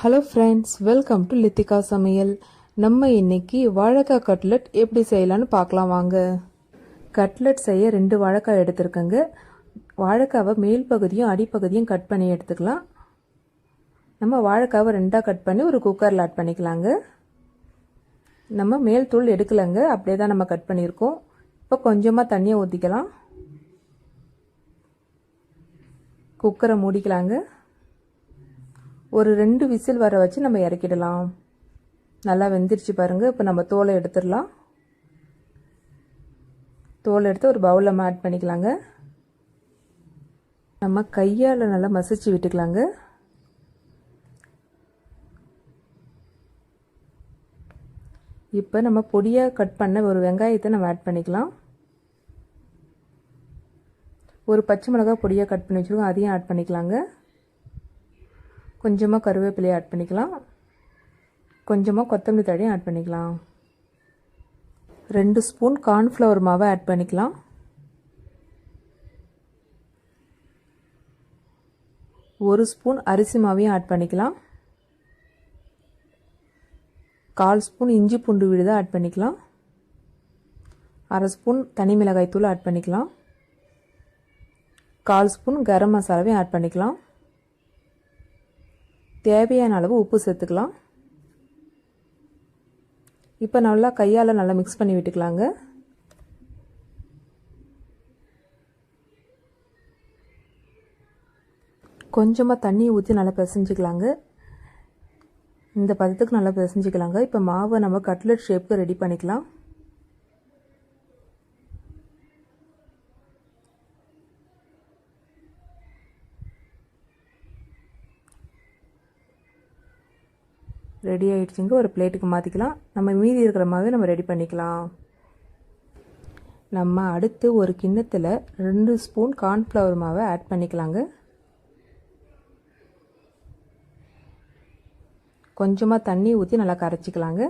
Hello friends welcome to Lithika சமையல் நம்ம இன்னைக்கு வாழைக்காய் கட்லெட் எப்படி செய்யலான்னு பார்க்கலாம் வாங்க. கட்லெட் செய்ய ரெண்டு வாழைக்காய் எடுத்திருக்கேங்க. வாழைக்காவை மேல் பகுதியும் அடிப்பகுதியும் கட் பண்ணி எடுத்துக்கலாம். நம்ம வாழைக்காவை ரெண்டாக கட் பண்ணி ஒரு குக்கரில் ஆட் பண்ணிக்கலாங்க. நம்ம மேல் தூள் எடுக்கலைங்க. அப்படியே தான் நம்ம கட் பண்ணியிருக்கோம். இப்போ கொஞ்சமாக தண்ணியை ஊற்றிக்கலாம் குக்கரை மூடிக்கலாங்க. ஒரு ரெண்டு விசில் வர வச்சு நம்ம இறக்கிடலாம். நல்லா வெந்துருச்சு பாருங்கள் இப்போ நம்ம தோலை எடுத்துடலாம். தோலை எடுத்து ஒரு பவுலில் நம்ம ஆட் பண்ணிக்கலாங்க. நம்ம கையால் நல்லா மசிச்சு விட்டுக்கலாங்க. இப்போ நம்ம பொடியாக கட் பண்ண ஒரு வெங்காயத்தை நம்ம ஆட் பண்ணிக்கலாம். ஒரு பச்சை மிளகா பொடியாக கட் பண்ணி வச்சுருக்கோம். அதையும் ஆட் பண்ணிக்கலாங்க. கொஞ்சமாக கருவேப்பிலையை ஆட் பண்ணிக்கலாம். கொஞ்சமாக கொத்தமல்லி தழையும் ஆட் பண்ணிக்கலாம். ரெண்டு ஸ்பூன் கார்ன்ஃப்ளவர் மாவை ஆட் பண்ணிக்கலாம். ஒரு ஸ்பூன் அரிசி மாவையும் ஆட் பண்ணிக்கலாம். கால் ஸ்பூன் இஞ்சி பூண்டு விழுதாக ஆட் பண்ணிக்கலாம். அரை ஸ்பூன் தனி மிளகாய் தூள் ஆட் பண்ணிக்கலாம். கால் ஸ்பூன் கரம் மசாலாவையும் ஆட் பண்ணிக்கலாம். தேவையான அளவு உப்பு சேர்த்துக்கலாம். இப்போ நல்லா கையால் நல்லா மிக்ஸ் பண்ணி விட்டுக்கலாங்க. கொஞ்சமாக தண்ணி ஊற்றி நல்லா பிசைஞ்சிக்கலாங்க. இந்த பதத்துக்கு நல்லா பிசைஞ்சிக்கலாங்க. இப்போ மாவை நம்ம கட்லெட் ஷேப்புக்கு ரெடி பண்ணிக்கலாம். ரெடி ஆகிடுச்சிங்க ஒரு பிளேட்டுக்கு மாற்றிக்கலாம் நம்ம மீதி இருக்கிற மாவே நம்ம ரெடி பண்ணிக்கலாம். நம்ம அடுத்து ஒரு கிண்ணத்தில் ரெண்டு ஸ்பூன் கார்ன்ஃப்ளவர் மாவை ஆட் பண்ணிக்கலாங்க. கொஞ்சமாக தண்ணி ஊற்றி நல்லா கரைச்சிக்கலாங்க.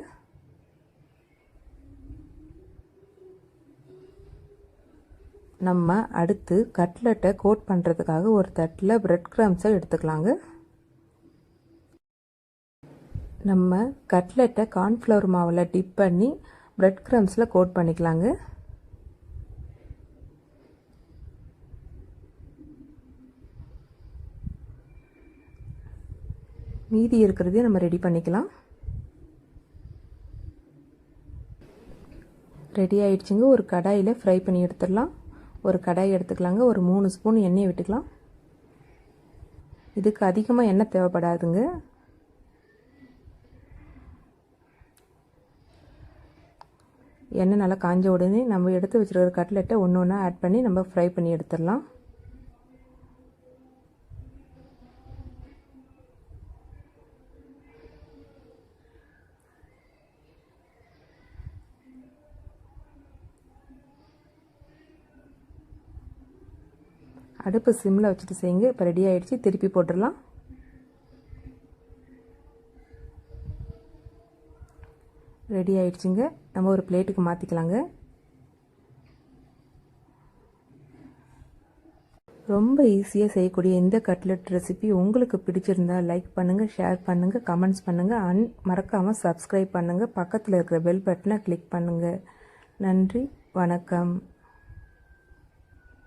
நம்ம அடுத்து கட்லெட்டை கோட் பண்ணுறதுக்காக ஒரு தட்டில் ப்ரெட் க்ரம்ஸை எடுத்துக்கலாங்க. நம்ம கட்லெட்டை கார்ன்ஃப்ளவர் மாவில் டிப் பண்ணி ப்ரெட் க்ரம்ஸில் கோட் பண்ணிக்கலாங்க. மீதி இருக்கிறதையும் நம்ம ரெடி பண்ணிக்கலாம். ரெடி ஆயிடுச்சுங்க. ஒரு கடாயில் ஃப்ரை பண்ணி எடுத்துடலாம். ஒரு கடாய் எடுத்துக்கலாங்க. ஒரு மூணு ஸ்பூன் எண்ணெய் விட்டுக்கலாம். இதுக்கு அதிகமாக எண்ணெய் தேவைப்படாதுங்க. எண்ணெய் நல்லா காஞ்ச உடனே நம்ம எடுத்து வச்சுருக்கிற கட்லெட்டை ஒன்று ஒன்றா ஆட் பண்ணி நம்ம ஃப்ரை பண்ணி எடுத்துடலாம். அடுப்பு சிம்மில் வச்சுட்டு செய்யுங்க. இப்போ ரெடி ஆகிடுச்சி திருப்பி போட்டுடலாம். ரெடி ஆயிடுச்சுங்க. நம்ம ஒரு பிளேட்டுக்கு மாற்றிக்கலாங்க ரொம்ப ஈஸியாக செய்யக்கூடிய இந்த கட்லெட் ரெசிபி உங்களுக்கு பிடிச்சிருந்தா லைக் பண்ணுங்கள் ஷேர் பண்ணுங்கள் கமெண்ட்ஸ் பண்ணுங்கள் அன் மறக்காமல் சப்ஸ்கிரைப் பண்ணுங்கள் பக்கத்தில் இருக்கிற பெல் பட்டனை கிளிக் பண்ணுங்கள் நன்றி வணக்கம்.